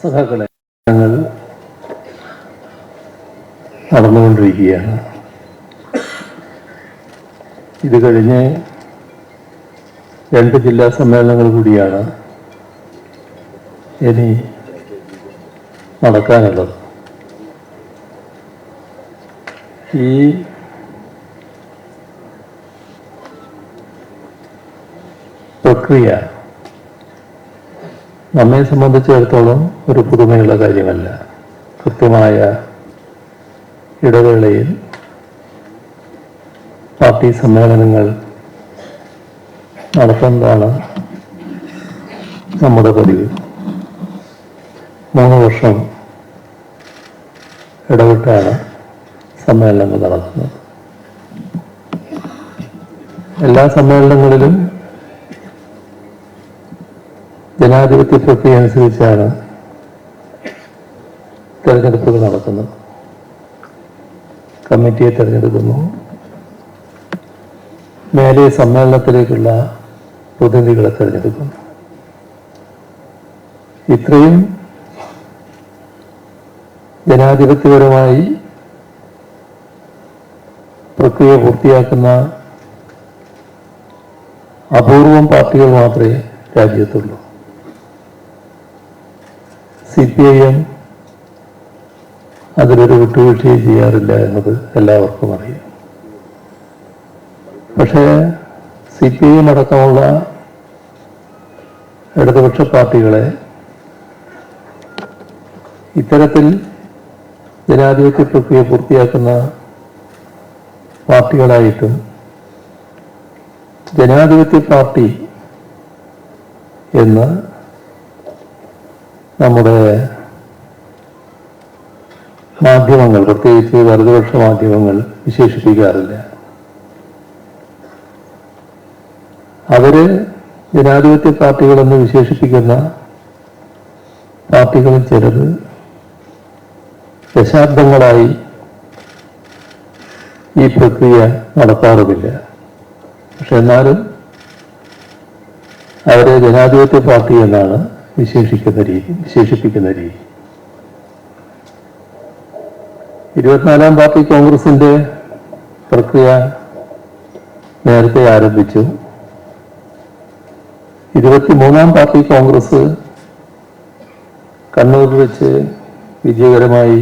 സഖാക്കളെ ഞങ്ങൾ നടന്നുകൊണ്ടിരിക്കുകയാണ്. ഇത് കഴിഞ്ഞ് രണ്ട് ജില്ലാ സമ്മേളനങ്ങൾ കൂടിയാണ് ഇനി നടക്കാനുള്ളത്. ഈ പ്രക്രിയ നമ്മെ സംബന്ധിച്ചിടത്തോളം ഒരു പുതുമയുള്ള കാര്യമല്ല. കൃത്യമായ ഇടവേളയിൽ പാർട്ടി സമ്മേളനങ്ങൾ നടത്തുന്നതാണ് നമ്മുടെ പതിവ്. മൂന്ന് വർഷം ഇടവിട്ടാണ് സമ്മേളനങ്ങൾ നടത്തുന്നത്. എല്ലാ സമ്മേളനങ്ങളിലും ജനാധിപത്യ പ്രക്രിയ അനുസരിച്ചാണ് തെരഞ്ഞെടുപ്പുകൾ നടക്കുന്നത്. കമ്മിറ്റിയെ തെരഞ്ഞെടുക്കുന്നു. മേലെ സമ്മേളനത്തിലേക്കുള്ള പ്രതിനിധികളെ തെരഞ്ഞെടുക്കുന്നു. ഇത്രയും ജനാധിപത്യപരമായി പ്രക്രിയ പൂർത്തിയാക്കുന്ന അപൂർവം പാർട്ടികൾ മാത്രമേ രാജ്യത്തുള്ളൂ. സി പി ഐ എം അതിലൊരു വിട്ടുവീഴ്ചയും ചെയ്യാറില്ല എന്നത് എല്ലാവർക്കും അറിയാം. പക്ഷേ സി പി ഐ എം അടക്കമുള്ള ഇടതുപക്ഷ പാർട്ടികളെ ഇത്തരത്തിൽ ജനാധിപത്യ പ്രക്രിയ പൂർത്തിയാക്കുന്ന പാർട്ടികളായിട്ടും ജനാധിപത്യ പാർട്ടി എന്ന് നമ്മുടെ മാധ്യമങ്ങൾ പ്രത്യേകിച്ച് വലതുപക്ഷ മാധ്യമങ്ങൾ വിശേഷിപ്പിക്കാറില്ല. അവർ ജനാധിപത്യ പാർട്ടികളെന്ന് വിശേഷിപ്പിക്കുന്ന പാർട്ടികളിൽ ചിലത് ദശാബ്ദങ്ങളായി ഈ പ്രക്രിയ നടത്താറുമില്ല. പക്ഷെ എന്നാലും അവരെ ജനാധിപത്യ പാർട്ടി എന്നാണ് വിശേഷിക്കുന്ന രീതി വിശേഷിപ്പിക്കുന്ന രീതി ഇരുപത്തിനാലാം പാർട്ടി കോൺഗ്രസിന്റെ പ്രക്രിയ നേരത്തെ ആരംഭിച്ചു. ഇരുപത്തിമൂന്നാം പാർട്ടി കോൺഗ്രസ് കണ്ണൂരിൽ വെച്ച് വിജയകരമായി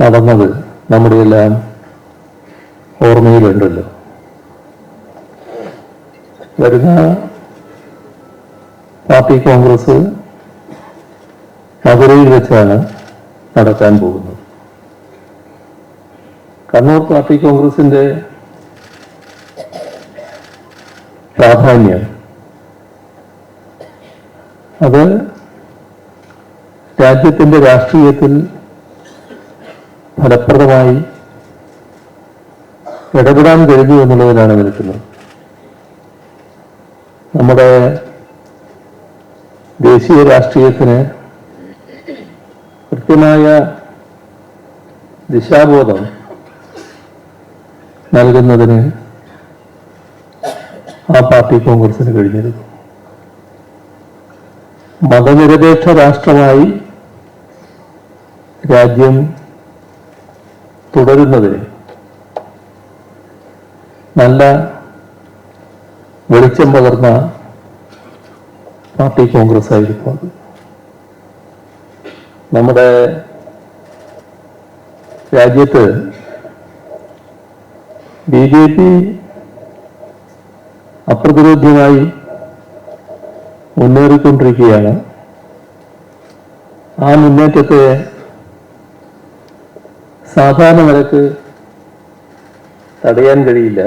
നടന്നത് നമ്മുടെ എല്ലാം ഓർമ്മയിലുണ്ടല്ലോ. വരുന്ന പാർട്ടി കോൺഗ്രസ് മധുരയിൽ വെച്ചാണ് നടക്കാൻ പോകുന്നത്. കണ്ണൂർ പാർട്ടി കോൺഗ്രസിന്റെ പ്രാധാന്യം അത് രാജ്യത്തിന്റെ രാഷ്ട്രീയത്തിൽ ഫലപ്രദമായി ഇടപെടാൻ കഴിഞ്ഞു എന്നുള്ളതിനാണ് നിൽക്കുന്നത്. നമ്മുടെ ദേശീയ രാഷ്ട്രീയത്തിന് കൃത്യമായ ദിശാബോധം നൽകുന്നതിന് ആ പാർട്ടി കോൺഗ്രസിന് കഴിഞ്ഞിരുന്നു. മതനിരപേക്ഷ രാഷ്ട്രമായി രാജ്യം തുടരുന്നതിന് നല്ല വെളിച്ചം പകർന്ന പാർട്ടി കോൺഗ്രസ് ആയിരിക്കും നമ്മുടെ രാജ്യത്ത് ബി ജെ പി അപ്രതിരോധ്യമായി മുന്നേറിക്കൊണ്ടിരിക്കുകയാണ്. ആ മുന്നേറ്റത്തെ സാധാരണ നിലയ്ക്ക് തടയാൻ കഴിയില്ല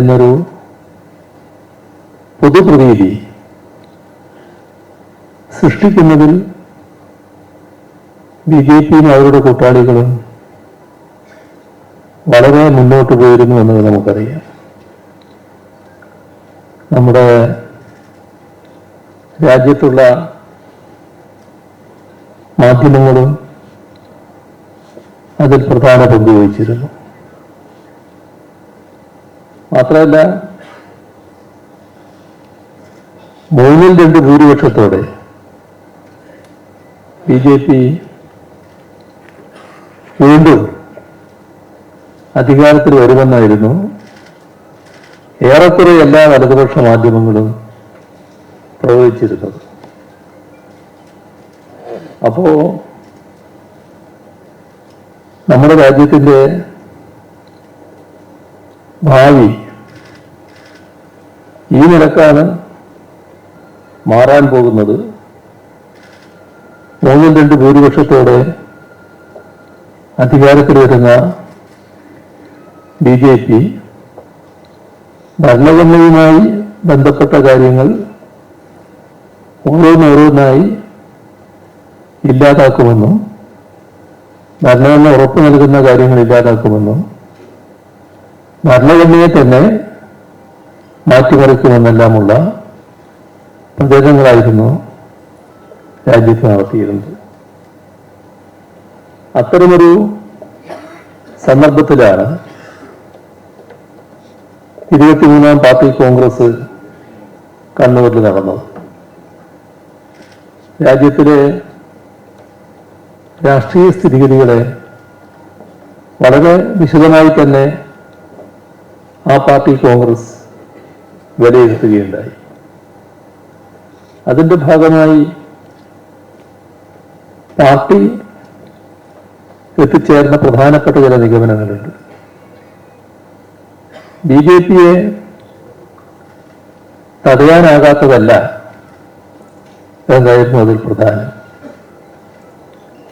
എന്നൊരു പൊതുപ്രതീതി സൃഷ്ടിക്കുന്നതിൽ ബി ജെ പിയും അവരുടെ കൂട്ടാളികളും വളരെ മുന്നോട്ട് പോയിരുന്നു എന്നത് നമുക്കറിയാം. നമ്മുടെ രാജ്യത്തുള്ള മാധ്യമങ്ങളും അതിൽ പ്രധാന പങ്ക് വഹിച്ചിരുന്നു. മാത്രമല്ല മൂന്നിൽ രണ്ട് ഭൂരിപക്ഷത്തോടെ ബി ജെ പി വീണ്ടും അധികാരത്തിൽ വരുമെന്നായിരുന്നു ഏറെക്കുറെ എല്ലാ വലതുപക്ഷ മാധ്യമങ്ങളും പ്രവചിച്ചിരുന്നത്. അപ്പോ നമ്മുടെ രാജ്യത്തിന്റെ ഭാവി ഈ നിലക്കാണ് മാറാൻ പോകുന്നത് മൂന്നിൽ രണ്ട് ഭൂരിപക്ഷത്തോടെ അധികാരത്തിൽ വരുന്ന ബി ജെ പി ഭരണഘടനയുമായി ബന്ധപ്പെട്ട കാര്യങ്ങൾ ഓരോന്നോരോന്നായി ഇല്ലാതാക്കുമെന്നും ഭരണഘടന ഉറപ്പു നൽകുന്ന കാര്യങ്ങൾ ഇല്ലാതാക്കുമെന്നും ഭരണഘടനയെ തന്നെ മാറ്റിമറിക്കുമെന്നെല്ലാമുള്ള പ്രചരണങ്ങളായിരുന്നു രാജ്യത്ത് നടത്തിയിരുന്നത് അത്തരമൊരു സന്ദർഭത്തിലാണ് ഇരുപത്തിമൂന്നാം പാർട്ടി കോൺഗ്രസ് കണ്ണൂരിൽ നടന്നത് രാജ്യത്തിലെ രാഷ്ട്രീയ സ്ഥിതിഗതികളെ വളരെ വിശദമായി തന്നെ ആ പാർട്ടി കോൺഗ്രസ് വിലയിരുത്തുകയുണ്ടായി. അതിന്റെ ഭാഗമായി പാർട്ടി എത്തിച്ചേർന്ന പ്രധാനപ്പെട്ട ചില നിഗമനങ്ങളുണ്ട്. ബി ജെ പിയെ തടയാനാകാത്തതല്ല എന്തായിരുന്നു അതിൽ പ്രധാനം?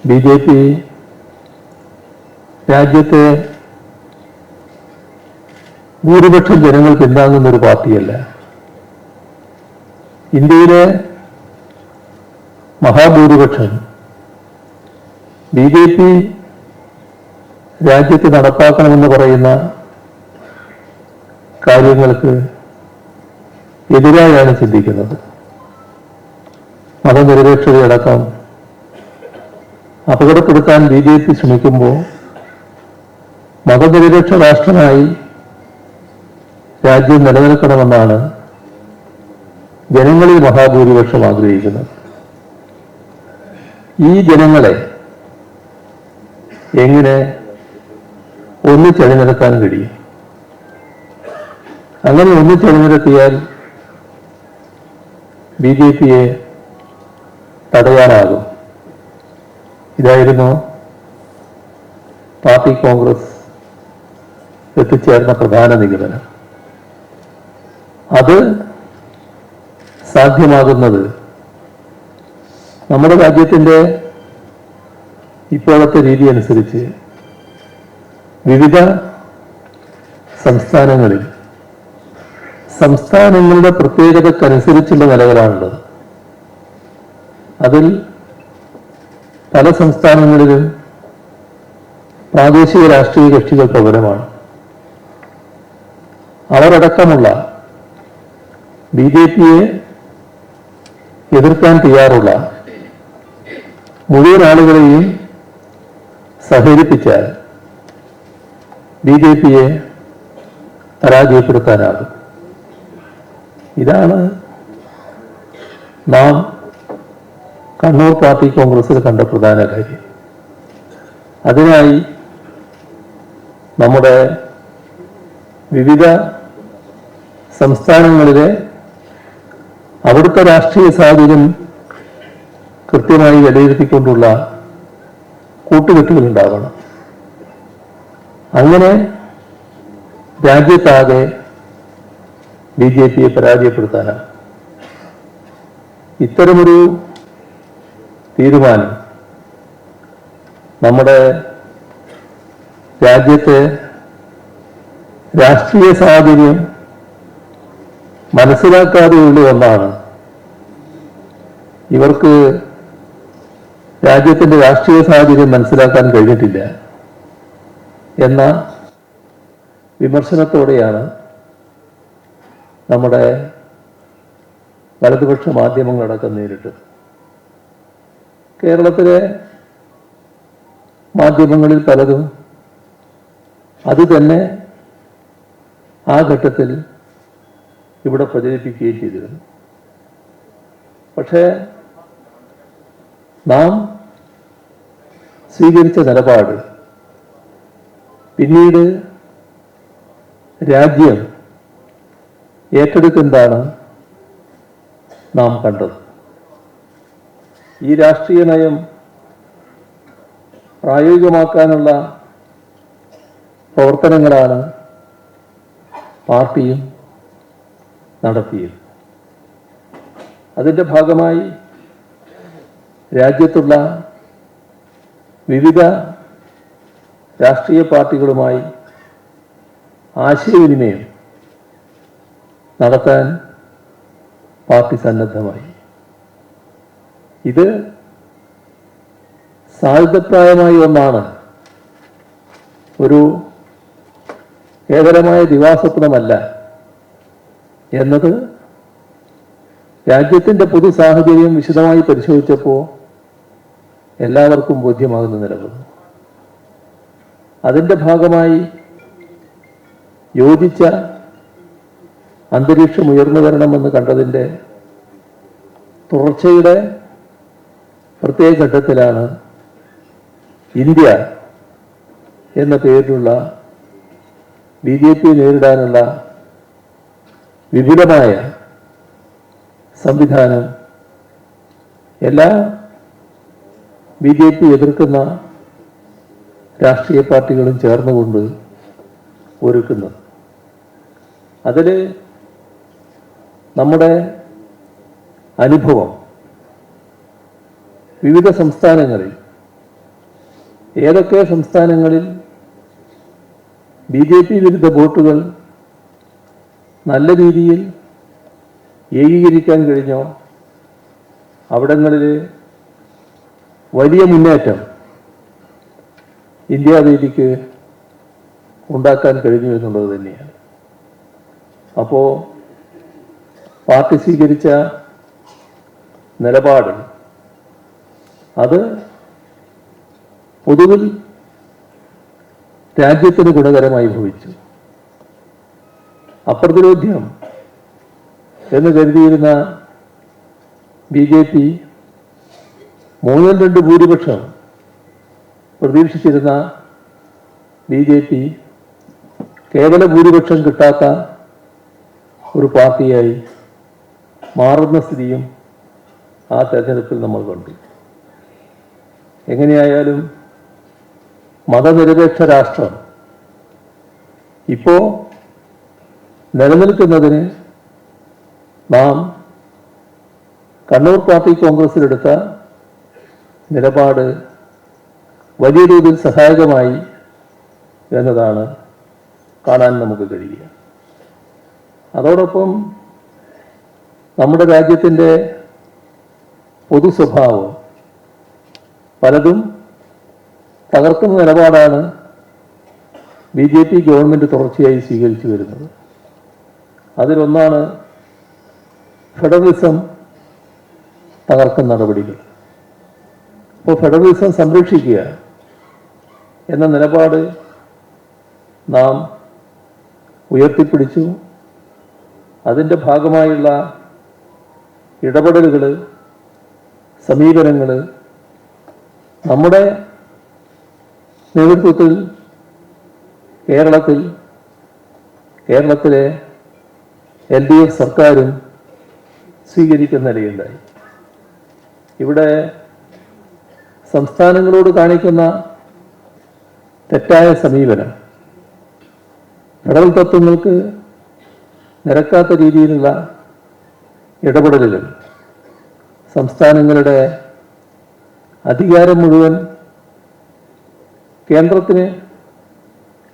ബി ജെ പി രാജ്യത്തെ ഭൂരിപക്ഷം ജനങ്ങൾ പിന്താങ്ങുന്ന ഒരു പാർട്ടിയല്ല. ഇന്ത്യയിലെ മഹാഭൂരിപക്ഷം ബി ജെ പി രാജ്യത്ത് നടപ്പാക്കണമെന്ന് പറയുന്ന കാര്യങ്ങൾക്ക് എതിരായാണ് ചിന്തിക്കുന്നത്. മതനിരപേക്ഷതയടക്കം അപകടപ്പെടുത്താൻ ബി ജെ പി ശ്രമിക്കുമ്പോൾ മതനിരപേക്ഷ രാഷ്ട്രമായി രാജ്യം നിലനിൽക്കണമെന്നാണ് ജനങ്ങളിൽ മഹാഭൂരിപക്ഷം ആഗ്രഹിക്കുന്നത് ഈ ജനങ്ങളെ എങ്ങനെ ഒന്ന് തിരഞ്ഞെടുക്കാൻ കഴിയും? അങ്ങനെ ഒന്ന് ഒന്നിച്ചണിനിരത്തിയാൽ ബി ജെ പിയെ തടയാനാകും. ഇതായിരുന്നു പാർട്ടി കോൺഗ്രസ് എത്തിച്ചേർന്ന പ്രധാന നിഗമനം. അത് സാധ്യമാകുന്നത്. നമ്മുടെ രാജ്യത്തിന്റെ ഇപ്പോഴത്തെ രീതി അനുസരിച്ച് വിവിധ സംസ്ഥാനങ്ങളിൽ സംസ്ഥാനങ്ങളുടെ പ്രത്യേകതക്കനുസരിച്ചുള്ള നിലകളാണുള്ളത്. അതിൽ പല സംസ്ഥാനങ്ങളിലും പ്രാദേശിക രാഷ്ട്രീയ കക്ഷികൾ പ്രബലമാണ്. അവരടക്കമുള്ള ബി ജെ പിയെ എതിർക്കാൻ തയ്യാറുള്ള മുഴുവൻ ആളുകളെയും സഹകരിപ്പിച്ചാൽ ബി ജെ പിയെ പരാജയപ്പെടുത്താനാകും. ഇതാണ് നാം കണ്ണൂർ പാർട്ടി കോൺഗ്രസിൽ കണ്ട പ്രധാന കാര്യം. അതിനായി നമ്മുടെ വിവിധ സംസ്ഥാനങ്ങളിലെ അവിടുത്തെ രാഷ്ട്രീയ സാഹചര്യം കൃത്യമായി വിലയിരുത്തിക്കൊണ്ടുള്ള കൂട്ടുകെട്ടുകൾ ഉണ്ടാകണം അങ്ങനെ രാജ്യത്താകെ ബി ജെ പിയെ പരാജയപ്പെടുത്താനാണ്. ഇത്തരമൊരു തീരുമാനം നമ്മുടെ രാജ്യത്തെ രാഷ്ട്രീയ സാഹചര്യം മനസ്സിലാക്കാതെയുള്ള ഒന്നാണ്. ഇവർക്ക് രാജ്യത്തിന്റെ രാഷ്ട്രീയ സാഹചര്യം മനസ്സിലാക്കാൻ കഴിഞ്ഞിട്ടില്ല എന്ന വിമർശനത്തോടെയാണ് നമ്മുടെ വലതുപക്ഷ മാധ്യമങ്ങളടക്കം നേരിട്ട് കേരളത്തിലെ മാധ്യമങ്ങളിൽ പലതും അതുതന്നെ ആ ഘട്ടത്തിൽ ഇവിടെ പ്രചരിപ്പിക്കുകയും ചെയ്തിരുന്നു. പക്ഷേ നാം സ്വീകരിച്ച നിലപാട് പിന്നീട് രാജ്യം ഏറ്റെടുക്കുന്നതാണ് നാം കണ്ടത്? ഈ രാഷ്ട്രീയ നയം പ്രായോഗികമാക്കാനുള്ള പ്രവർത്തനങ്ങളാണ് പാർട്ടിയും നടത്തിയത് അതിന്റെ ഭാഗമായി രാജ്യത്തുള്ള വിവിധ രാഷ്ട്രീയ പാർട്ടികളുമായി ആശയവിനിമയം നടത്താൻ പാർട്ടി സന്നദ്ധമായി. ഇത് സായുധപ്രായമായ ഒന്നാണ്. ഒരു കേവലമായ ദിവാസ്വപ്നമല്ല എന്നത് രാജ്യത്തിന്റെ പൊതു സാഹചര്യം വിശദമായി പരിശോധിച്ചപ്പോൾ എല്ലാവർക്കും ബോധ്യമാകുന്ന നിലകൊള്ളുന്നു അതിന്റെ ഭാഗമായി യോജിച്ച അന്തരീക്ഷം ഉയർന്നു വരണമെന്ന് കണ്ടതിന്റെ തുടർച്ചയുടെ പ്രത്യേക ഘട്ടത്തിലാണ് ഇന്ത്യ എന്ന പേരിലുള്ള ബി ജെ പി നേരിടാനുള്ള വിപുലമായ സംവിധാനം എല്ലാ ബി ജെ പി എതിർക്കുന്ന രാഷ്ട്രീയ പാർട്ടികളും ചേർന്നുകൊണ്ട് ഒരുക്കുന്നത്. അതിൽ നമ്മുടെ അനുഭവം വിവിധ സംസ്ഥാനങ്ങളിൽ ഏതൊക്കെ സംസ്ഥാനങ്ങളിൽ ബി ജെ പി വിരുദ്ധ വോട്ടുകൾ നല്ല രീതിയിൽ ഏകീകരിക്കാൻ കഴിഞ്ഞോ? അവിടങ്ങളിൽ വലിയ മുന്നേറ്റം ഇന്ത്യാവേദിക്ക് ഉണ്ടാക്കാൻ കഴിഞ്ഞു എന്നുള്ളത് തന്നെയാണ്. അപ്പോൾ പാർട്ടി സ്വീകരിച്ച നിലപാട് അത് പൊതുവിൽ രാജ്യത്തിന് ഗുണകരമായി ഭവിച്ചു. അപ്രതിരോധ്യം എന്ന് കരുതിയിരുന്ന ബി ജെ പി മൂന്നിൽ രണ്ട് ഭൂരിപക്ഷം പ്രതീക്ഷിച്ചിരുന്ന ബി ജെ പി കേവല ഭൂരിപക്ഷം കിട്ടാത്ത ഒരു പാർട്ടിയായി മാറുന്ന സ്ഥിതിയും ആ തെരഞ്ഞെടുപ്പിൽ നമ്മൾ കണ്ടു. എങ്ങനെയായാലും മതനിരപേക്ഷ രാഷ്ട്രം ഇപ്പോൾ നിലനിൽക്കുന്നതിന് നാം കണ്ണൂർ പാർട്ടി കോൺഗ്രസിലെടുത്ത നിലപാട് വലിയ രീതിയിൽ സഹായകമായി എന്നതാണ് കാണാൻ നമുക്ക് കഴിയുക. അതോടൊപ്പം നമ്മുടെ രാജ്യത്തിന്റെ പൊതു സ്വഭാവം പലതും തകർക്കുന്ന നിലപാടാണ് ബി ജെ പി ഗവൺമെന്റ് തുടർച്ചയായി സ്വീകരിച്ചു വരുന്നത്. അതിലൊന്നാണ് ഫെഡറലിസം തകർക്കുന്ന നടപടികൾ. അപ്പോൾ ഫെഡറലിസം സംരക്ഷിക്കുക എന്ന നിലപാട് നാം ഉയർത്തിപ്പിടിച്ചു. അതിന്റെ ഭാഗമായുള്ള ഇടപെടലുകൾ സമീപനങ്ങൾ നമ്മുടെ നേതൃത്വത്തിൽ കേരളത്തിൽ കേരളത്തിലെ എൽ ഡി എഫ് സർക്കാരും സ്വീകരിക്കുന്ന നിലയുണ്ടായി. ഇവിടെ സംസ്ഥാനങ്ങളോട് കാണിക്കുന്ന തെറ്റായ സമീപനം ഫെഡറൽ തത്വങ്ങൾക്ക് നിരക്കാത്ത രീതിയിലുള്ള ഇടപെടലുകൾ സംസ്ഥാനങ്ങളുടെ അധികാരം മുഴുവൻ കേന്ദ്രത്തിന്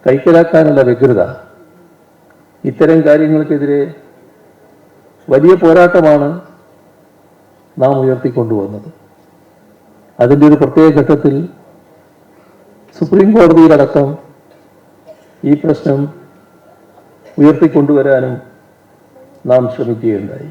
കൈക്കലാക്കാനുള്ള വ്യഗ്രത ഇത്തരം കാര്യങ്ങൾക്കെതിരെ വലിയ പോരാട്ടമാണ് നാം ഉയർത്തിക്കൊണ്ടുവന്നത്. അതിന്റെ ഒരു പ്രത്യേക ഘട്ടത്തിൽ സുപ്രീം കോടതിയിലടക്കം ഈ പ്രശ്നം ഉയർത്തിക്കൊണ്ടുവരാനും നാം ശ്രമിക്കുകയുണ്ടായി.